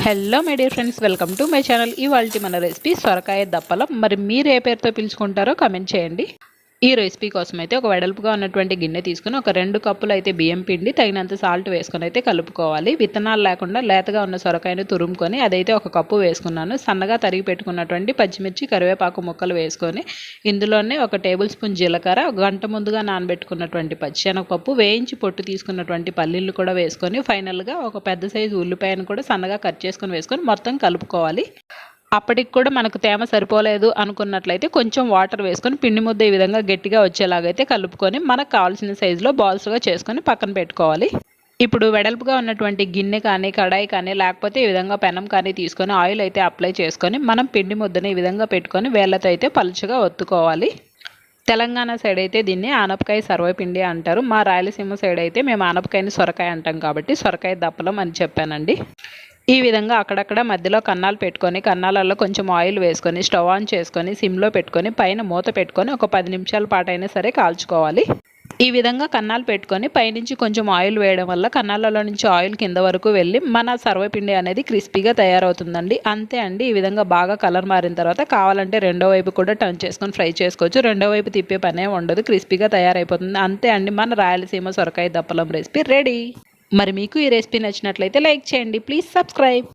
Hello my dear friends welcome to my channel ఇవాళ మన recipe సొరకాయ దప్పలం. మరి మీరు ఏ పేరుతో పిలుచుకుంటారో కమెంట్ చేయండి. ఈ రెసిపీ కోసం అయితే ఒక వెడల్పుగా ఉన్నటువంటి గిన్నె తీసుకుని ఒక రెండు కప్పులు అయితే బియ్యం పిండి తగినంత సాల్ట్ వేసుకొని అయితే కలుపుకోవాలి. విత్తనాలు లేకుండా లేతగా ఉన్న సొరకాయను తురుముకొని అదైతే ఒక కప్పు వేసుకున్నాను. సన్నగా తరిగి పెట్టుకున్నటువంటి పచ్చిమిర్చి కరివేపాకు ముక్కలు వేసుకొని ఇందులోనే ఒక టేబుల్ స్పూన్ జీలకర్ర ఒక గంట ముందుగా నానబెట్టుకున్నటువంటి పచ్చిశనగపప్పు వేయించి పొట్టు తీసుకున్నటువంటి పల్లీలు కూడా వేసుకొని ఫైనల్గా ఒక పెద్ద సైజు ఉల్లిపాయను కూడా సన్నగా కట్ చేసుకొని వేసుకొని మొత్తం కలుపుకోవాలి. అప్పటికి కూడా మనకు తేమ సరిపోలేదు అనుకున్నట్లయితే కొంచెం వాటర్ వేసుకొని పిండి ముద్ద ఈ విధంగా గట్టిగా వచ్చేలాగైతే కలుపుకొని మనకు కావాల్సిన సైజులో బాల్స్గా చేసుకొని పక్కన పెట్టుకోవాలి. ఇప్పుడు వెడల్పుగా ఉన్నటువంటి గిన్నె కానీ కడాయి కానీ లేకపోతే ఈ విధంగా పెనం కానీ తీసుకొని ఆయిల్ అయితే అప్లై చేసుకొని మనం పిండి ముద్దని ఈ విధంగా పెట్టుకొని వేళ్ళతో అయితే పలుచగా ఒత్తుకోవాలి. తెలంగాణ సైడ్ అయితే దీన్ని ఆనపకాయ సర్వపిండి అంటారు. మా రాయలసీమ సైడ్ అయితే మేము ఆనపకాయని సొరకాయ అంటాం కాబట్టి సొరకాయ దప్పలం అని చెప్పానండి. ఈ విధంగా అక్కడక్కడ మధ్యలో కన్నాలు పెట్టుకొని కన్నాలలో కొంచెం ఆయిల్ వేసుకొని స్టవ్ ఆన్ చేసుకొని సిమ్లో పెట్టుకొని పైన మూత పెట్టుకొని ఒక పది నిమిషాల పాటైనా సరే కాల్చుకోవాలి. ఈ విధంగా కన్నాలు పెట్టుకొని పైనుంచి కొంచెం ఆయిల్ వేయడం వల్ల కన్నాలలో నుంచి ఆయిల్ కింద వరకు వెళ్ళి మన సర్వపిండి అనేది క్రిస్పీగా తయారవుతుందండి. అంతే అండి ఈ విధంగా బాగా కలర్ మారిన తర్వాత కావాలంటే రెండో వైపు కూడా టర్న్ చేసుకొని ఫ్రై చేసుకోవచ్చు. రెండో వైపు తిప్పే పనే ఉండదు క్రిస్పీగా తయారైపోతుంది. అంతే అండి మన రాయలసీమ సొరకాయ దప్పలం రెసిపీ రెడీ. మరి మీకు ఈ రెసిపీ నచ్చినట్లయితే లైక్ చేయండి. Please subscribe.